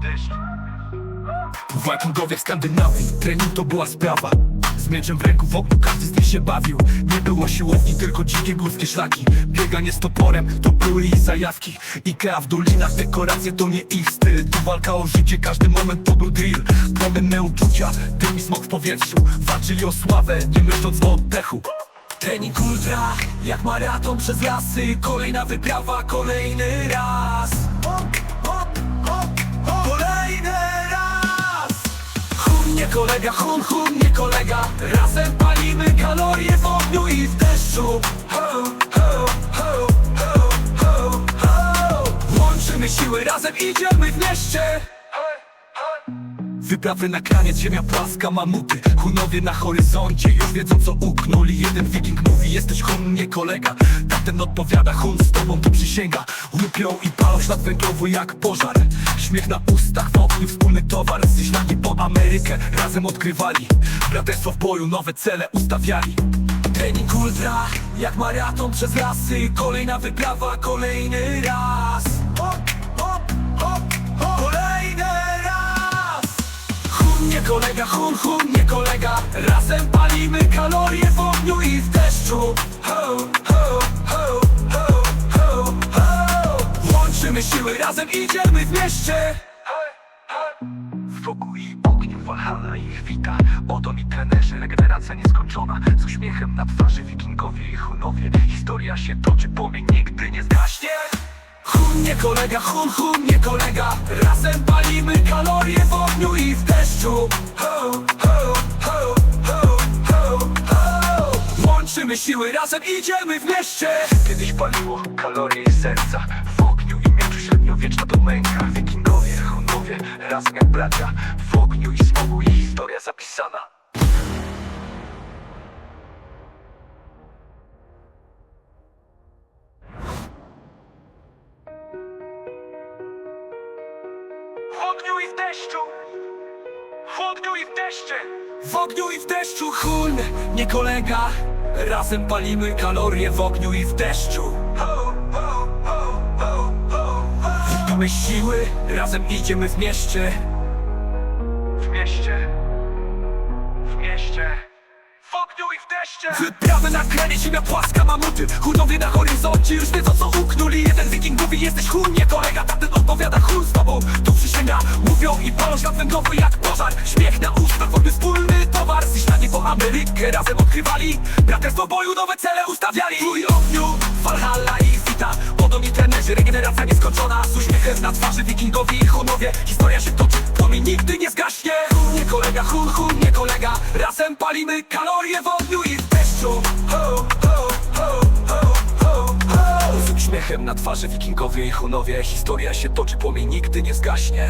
deszcz Wikingowie w Skandynawii, trening to była sprawa. Z mieczem w ręku w ogniu każdy z nich się bawił. Nie było siłowni, tylko dzikie górskie szlaki. Bieganie z toporem, to były ich zajawki. Ikea w dolinach, dekoracje to nie ich styl. Tu walka o życie, każdy moment to był drill. Płomienne uczucia, dym i smok w powietrzu. Walczyli o sławę, nie myśląc o oddechu. Trening ultra, jak maraton przez lasy. Kolejna wyprawa, kolejny raz nie kolega, hun, hun nie kolega. Razem palimy kalorie w ogniu i w deszczu. Ho, ho, ho, ho, ho, ho. Łączymy siły, razem idziemy w mieście Wyprawy na kraniec, ziemia płaska, mamuty. Hunowie na horyzoncie, już wiedzą co uknuli. Jeden wiking mówi, jesteś hun, nie kolega. Tamten odpowiada, hun, z tobą to przysięga. Łupią i palą ślad węglowy jak pożar. Śmiech na ustach, w ogniu wspólny towar. Zjeźdźnani po Amerykę, razem odkrywali. Braterstwo w boju, nowe cele ustawiali. Trening ultra, jak maraton przez lasy. Kolejna wyprawa, kolejny raz kolega, hun, hun nie kolega. Razem palimy kalorie w ogniu i w deszczu. Ho, ho, ho, ho, ho, ho. Łączymy siły, razem idziemy w mieście. Wokół i ogniu Walhalla ich wita. Oto mi trenerzy, regeneracja nieskończona. Z uśmiechem na twarzy wikingowie i hunowie. Historia się toczy, płomień nigdy nie zgaśnie. Hun nie kolega, hun, hun nie kolega. Razem palimy kalorie ho, ho, ho, ho, ho. Łączymy siły, razem idziemy w mieście. Kiedyś paliło kalorie i serca. W ogniu i mieczu średniowieczna domęka Wikingowie, hunowie, razem jak bracia. W ogniu i smogu i historia zapisana. Ogniu i w deszczu W ogniu i w deszczy W ogniu i w deszczu Hun, nie kolega. Razem palimy kalorie w ogniu i w deszczu. Witamy siły, razem idziemy w mieście. W mieście. W mieście. W ogniu i w deszcze. Wyprawy na kranie, ziemia płaska, mamuty. Hunowie na horyzoncie, już wiedzą co uknuli. Jeden wiking mówi, jesteś hun, nie kolega. Tamten tobą, przysięga Mówią i palą świat węglowy jak pożar. Śmiech na ustach, wolny wspólny towar. Zjeżdżani po Amerykę, razem odkrywali. Braterstwo boju, nowe cele ustawiali. Trój ogniu, Valhalla i Wita Podo mi trenerzy, regeneracja nieskończona. Z uśmiechem na twarzy wikingowie i hunowie. Historia się toczy, płomień nigdy nie zgaśnie. Hun, nie kolega, hun, hun, nie kolega. Razem palimy kalorie w ogniu i w deszczu na twarzy wikingowie i hunowie Historia się toczy, płomień nigdy nie zgaśnie